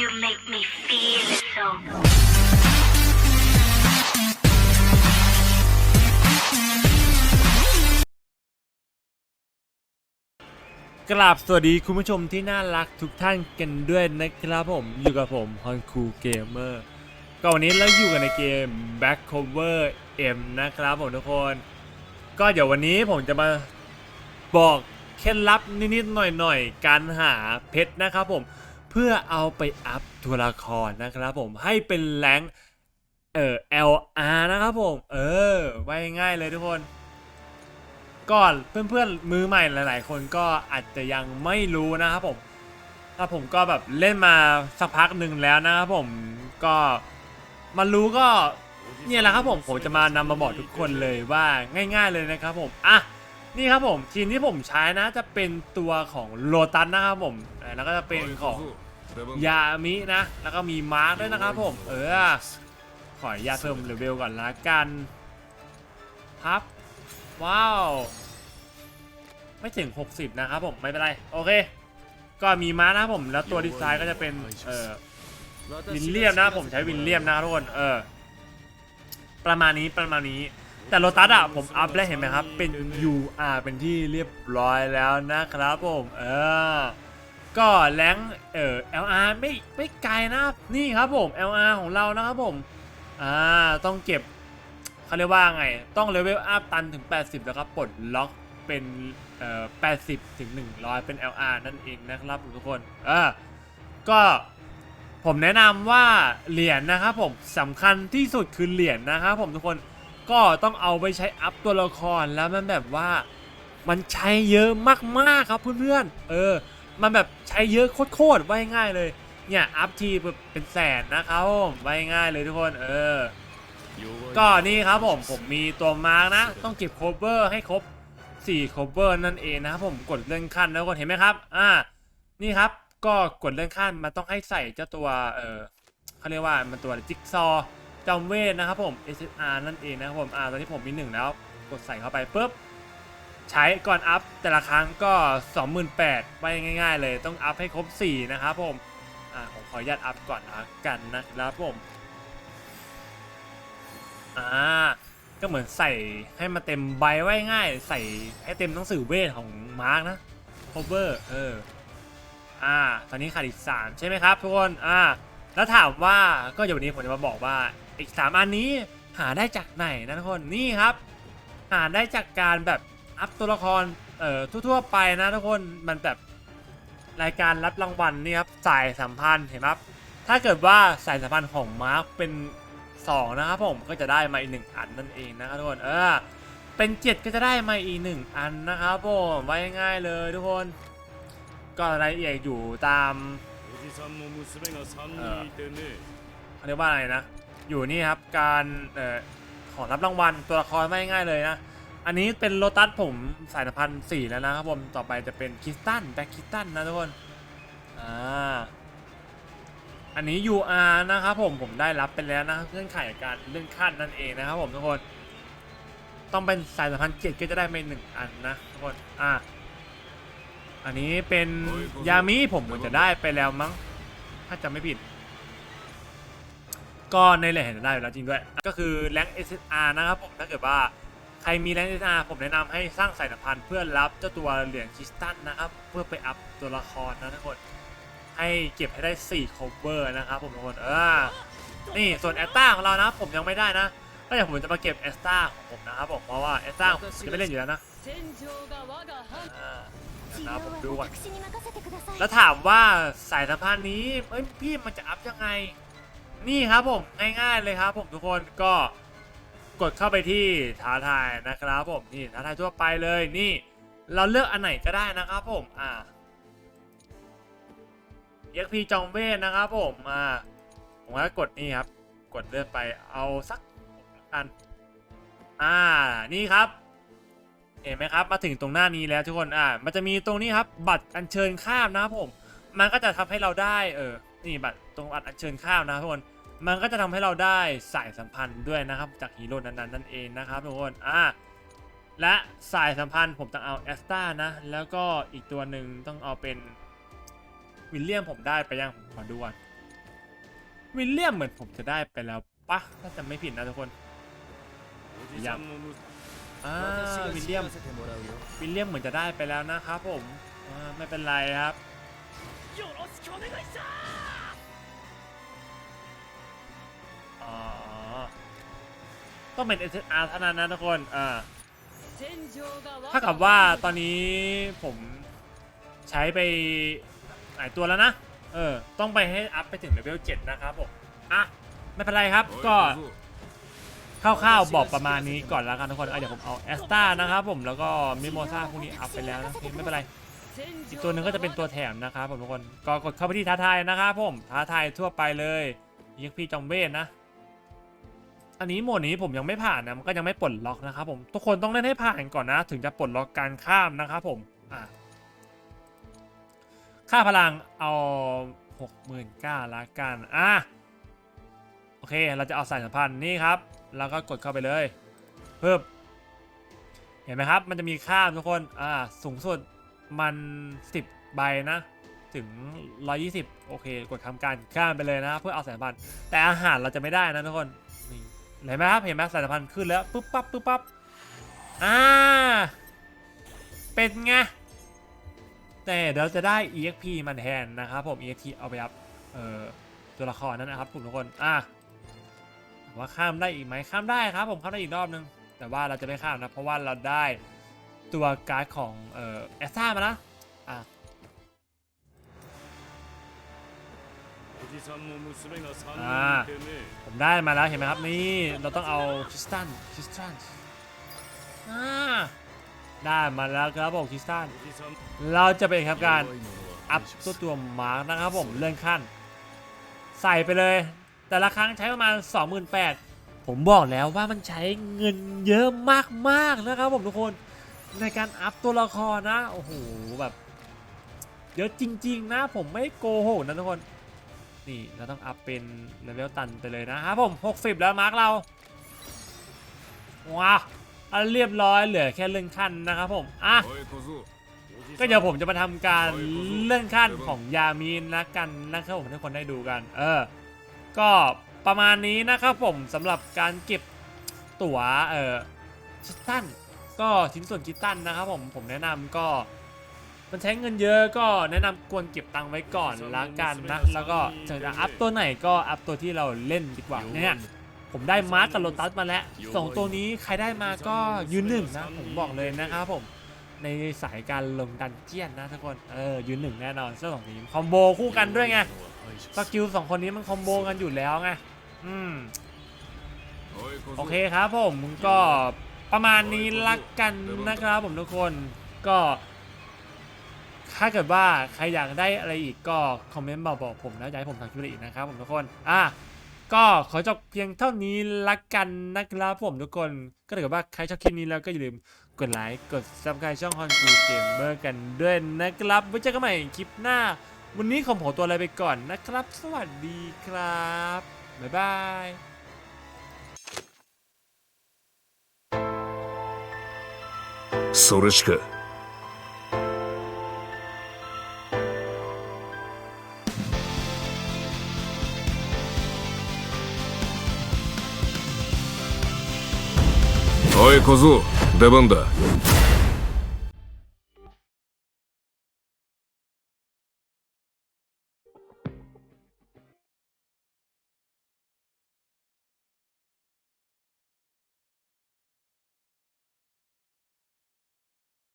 You make me feel so. กราบสวัสดีคุณผู้ชมที่น่ารักทุกท่านกันด้วยนะครับผม อยู่กับผมฮอนคูเกมเมอร์ก็วันนี้เราอยู่กันในเกม Back Cover M นะครับผมทุกคน ก็เดี๋ยววันนี้ผมจะมาบอกเคล็ดลับนิดๆหน่อยๆ การหาเพชรนะครับผม เพื่อเอาไปอัพตัวละครนะครับผมให้เป็นแรงค์เอ่อ LR นะครับผม เออไว้ง่ายเลยทุกคนก่อนเพื่อนๆมือใหม่หลาย ๆ คนก็อาจจะยังไม่รู้นะครับผมถ้าผมก็แบบเล่นมาสักพักหนึ่งแล้วนะครับผมก็มารู้ก็เนี่ยแหละครับผมผมจะมานำมาบอกทุกคนเลยว่าง่าย ๆเลยนะครับผมอะ นี่ครับผมทีมที่ผมใช้นะจะเป็นตัวของโลตัสนะครับผมอ่าแล้วก็จะเป็นของยามินะ แล้วก็มีมาร์กด้วยนะครับผม เออ ขออนุญาตเพิ่มเลเวลก่อนละกันครับ ว้าว ไม่ถึง 60 นะครับผม ไม่เป็นไร โอเค ก็มีม้านะครับผม แล้วตัวดีไซน์ก็จะเป็น เอ่อวินเลียมนะผมใช้วินเลียมนะครับทุกคน เออ ประมาณนี้ประมาณนี้ แต่โลตัสอะผมอัพแล้วเห็นไหมครับ เป็น UR เป็นที่เรียบร้อยแล้วนะครับผมเออก็แรงเอ่อ LR ไม่ไม่ไกลนะนี่ครับผม LR ของเรานะครับผมอ่าต้องเก็บเขาเรียกว่าไง ต้องเลเวลอัพตันถึง 80 แล้วก็ปลดล็อกเป็นเอ่อ80 ถึง 100 เป็น LR นั่นเองนะครับทุกคนเออก็ผมแนะนำว่าเหรียญนะครับผมสำคัญที่สุดคือเหรียญนะครับผมทุกคน ก็ต้องเอาไปใช้อัพตัวละครแล้วมันแบบว่า มันใช้เยอะมากๆครับเพื่อนๆเออ มันแบบใช้เยอะโคตรๆไว้ง่ายเลยเนี่ยอัพทีเป็นแสนนะครับผมไว้ง่ายเลยทุกคนเออก็นี่ครับผมผมมีตัวมาร์กนะ ต้องเก็บโคเวอร์ให้ครบ4โคเวอร์นั่นเองนะครับผมกดเลื่อนขั้นแล้วกดเห็นไหมครับ อ่า นี่ครับก็กดเลื่อนขั้นมันต้องให้ใส่เจ้าตัวเออเขาเรียกว่ามันตัวจิ๊กซอ จอมเวทนะครับผม SSR นั่นเองนะครับผมอ่าตอนนี้ผมมีหนึ่งแล้ว กดใส่เข้าไปปุ๊บ ใช้ก่อนอัพแต่ละครั้งก็ 28,000ไว้ง่าย ๆ เลยต้องอัพให้ครบ 4 นะครับผมอ่าผมขออนุญาตอัพก่อนนะกันนะครับผมอ่าก็เหมือนใส่ให้มาเต็มใบไว้ง่าย ใส่ให้เต็มหนังสือเวทของมาร์กนะ cover เอออ่าตอนนี้ขาดอีกสามใช่ไหมครับทุกคนอ่าแล้วถามว่าก็เดี๋ยววันนี้ผมจะมาบอกว่า อีกสามอันนี้หาได้จากไหนนะทุกคนนี่ครับ หาได้จากการแบบอัพตัวละครเอ่อทั่วๆไปนะทุกคนมันแบบรายการรับรางวัลนี่ครับสายสัมพันธ์เห็นไหมครับถ้าเกิดว่าสายสัมพันธ์ของมาร์กเป็น 2 นะครับผมก็จะได้มาอีกหนึ่งอันนั่นเองนะครับทุกคนเออเป็น 7 ก็จะได้มาอีกหนึ่งอันนะครับผมไว้ง่ายเลยทุกคนก็รายละเอียดอยู่ตามเเรียกว่าอะไรนะ อยู่นี่ครับการเอ่อของรับรางวัลตัวละครไม่ง่ายเลยนะ อันนี้เป็นโลตัสผมสายพันธ์สี่แล้วนะครับผมต่อไปจะเป็นคิสตันแบ็คคิสตันนะทุกคนอ่าอันนี้ UR นะครับผมผมได้รับไปแล้วนะครับเงื่อนไขการเลื่อนขั้นนั่นเองนะครับผมทุกคน ต้องเป็นสายสัมพันธ์เจ็ดก็จะได้ไปหนึ่งอันนะทุกคนอะอันนี้เป็นยามิผมเหมือนจะได้ไปแล้วมั้ง ถ้าจำไม่ผิด ก็ในแหล่งเห็นได้อยู่แล้วจริงด้วย ก็คือแรง SSR นะครับผมถ้าเกิดว่าใครมีแรง SSR ผมแนะนำให้สร้างสายสัมพันธ์เพื่อรับเจ้าตัวเหรียญคริสตัลนะครับ เพื่อไปอัพตัวละครนะทุกคนให้เก็บให้ได้4 cover นะครับผมทุกคนเออนี่ส่วนแอสตาของเรานะผมยังไม่ได้นะก็เดี๋ยวผมจะมาเก็บแอสตาของผมนะครับผมเพราะว่าแอสตาผมจะไม่เล่นอยู่แล้วนะนะครับผมดูก่อนแล้วถามว่าสายสัมพันธ์นี้เอ้ยพี่มันจะอัพยังไง นี่ครับผมง่ายๆเลยครับผมทุกคนก็กดเข้าไปที่ท้าทายนะครับผมนี่ท้าทายทั่วไปเลยนี่ เราเลือกอันไหนก็ได้นะครับผมอ่า EXP จองเวทนะครับผมอ่าผมก็กดนี่ครับ กดเลือนไปเอาสักอันอ่านี่ครับเห็นไหมครับมาถึงตรงหน้านี้แล้วทุกคนอ่ามันจะมีตรงนี้ครับ บัตรอัญเชิญข้ามนะครับผม มันก็จะทำให้เราได้เออนี่บัตรตรงบัตรอัญเชิญข้ามนะทุกคน มันก็จะทำให้เราได้สายสัมพันธ์ด้วยนะครับ จากฮีโร่นั้นๆนั่นเองนะครับทุกคนอะและสายสัมพันธ์ผมต้องเอาแอสตานะ แล้วก็อีกตัวหนึ่งต้องเอาเป็นวิลเลียมผมได้ไปยังผมขอดูก่อนวิลเลียมเหมือนผมจะได้ไปแล้วปะถ้าจะไม่ผิดนะทุกคนยังอ่าวิลเลียมวิลเลียมเหมือนจะได้ไปแล้วนะครับผมไม่เป็นไรครับ ต้องเป็น SSR เท่านั้นนะทุกคน อ่า ถ้ากับว่าตอนนี้ผมใช้ไปหลายตัวแล้วนะ เออ ต้องไปให้อัพไปถึงเลเวล7นะครับผม อะ ไม่เป็นไรครับ ก็คร่าวๆบอกประมาณนี้ก่อนแล้วกันทุกคนเดี๋ยวผมเอาแอสตานะครับผม แล้วก็มิโมซาพวกนี้อัพไปแล้วนะไม่เป็นไรอีกตัวหนึ่งก็จะเป็นตัวแถมนะครับผมทุกคน ก็กดเข้าไปที่ท้าทายนะครับผม ท้าทายทั่วไปเลยยิงพี่จอมเวทนะ อันนี้โหมดนี้ผมยังไม่ผ่านนะมันก็ยังไม่ปลดล็อกนะครับผมทุกคนต้องเล่นให้ผ่านก่อนนะ ถึงจะปลดล็อกการข้ามนะครับผมอะค่าพลังเอาหกหมื่นเก้าละกันอะโอเคเราจะเอาสายสัมพันธ์นี่ครับ แล้วก็กดเข้าไปเลยเพิ่มเห็นไหมครับ มันจะมีข้ามทุกคนอ่าสูงสุดมัน 10 ใบนะ ถึง 120 โอเค กดทำการข้ามไปเลยนะ เพื่อเอาสายสัมพันธ์แต่อาหารเราจะไม่ได้นะทุกคน เห็นไหมครับเห็นไหมสายสัมพันธ์ขึ้นแล้วปุ๊บปั๊บปุ๊บปั๊บอ่าเป็นไงแต่เดี๋ยวจะได้ EXP มันแทนนะครับผม EXP เอาไปอัพเออตัวละครนั้นนะครับทุกคนอะว่าข้ามได้อีกไหมข้ามได้ครับ ผมข้ามได้อีกรอบนึงแต่ว่าเราจะไม่ข้ามนะเพราะว่าเราได้ตัวการ์ดของเอ่อแอสซ่ามานะ อ่าผมได้มาแล้วเห็นไหมครับนี่เราต้องเอาคิสตันคิสตันอ่าได้มาแล้วครับผมคิสตันเราจะเป็นครับการอัพตัวตัวมาร์กนะครับผมเลื่อนขั้น ใส่ไปเลย แต่ละครั้งใช้ประมาณ 28,000 ผมบอกแล้วว่ามันใช้เงินเยอะมากๆนะครับผมทุกคนในการอัพตัวละครนะ โอ้โหแบบเยอะจริง ๆ นะ ผมไม่โกหกนะทุกคน นี่เราต้องอัพเป็นเลเวลตันไปเลยนะครับผม 60 แล้วมาร์กเราว้าอัเรียบร้อยเหลือแค่เรื่องขั้นนะครับผมอะก็เดี๋ยวผมจะมาทำการเรื่องขั้นของยามีนนะกันนะครับผมให้คนได้ดูกัน เออ ก็ประมาณนี้นะครับผมสำหรับการเก็บตั๋วเออคิตตันก็ชิ้นส่วนคิตตันนะครับผมผมแนะนำก็ มันใช้เงินเยอะก็แนะนำควรเก็บตังค์ไว้ก่อนละกันนะ แล้วก็จะอัพตัวไหนก็อัพตัวที่เราเล่นดีกว่าเนี่ยผมได้มาร์กับโลตัสมาแล้วสองตัวนี้ใครได้มาก็ยืนหนึ่งนะผมบอกเลยนะครับผม ในสายการลงดันเจียนนะทุกคนเออยืนหนึ่งแน่นอนเสื้อสองนี้คอมโบคู่กันด้วยไงสกิลสองคนนี้มันคอมโบกันอยู่แล้วไงอืมโอเคครับผมก็ประมาณนี้ละกันนะครับผมทุกคนก็ ถ้าเกิดว่าใครอยากได้อะไรอีกก็คอมเมนต์มาบอกผมนะอยากให้ผมทำคลิปรีกนะครับผมทุกคนอะก็ขอจบเพียงเท่านี้ละกันนะครับผมทุกคนก็ถ้าเกิดว่าใครชอบคลิปนี้แล้วก็อย่าลืมกดไลค์กดซับสไครต์ช่องฮอนกูเกมเมอร์กันด้วยนะครับไว้เจอกันใหม่คลิปหน้า วันนี้ขอผมตัวอะไรไปก่อนนะครับ สวัสดีครับบ๊ายบายそれしか козу, де банда?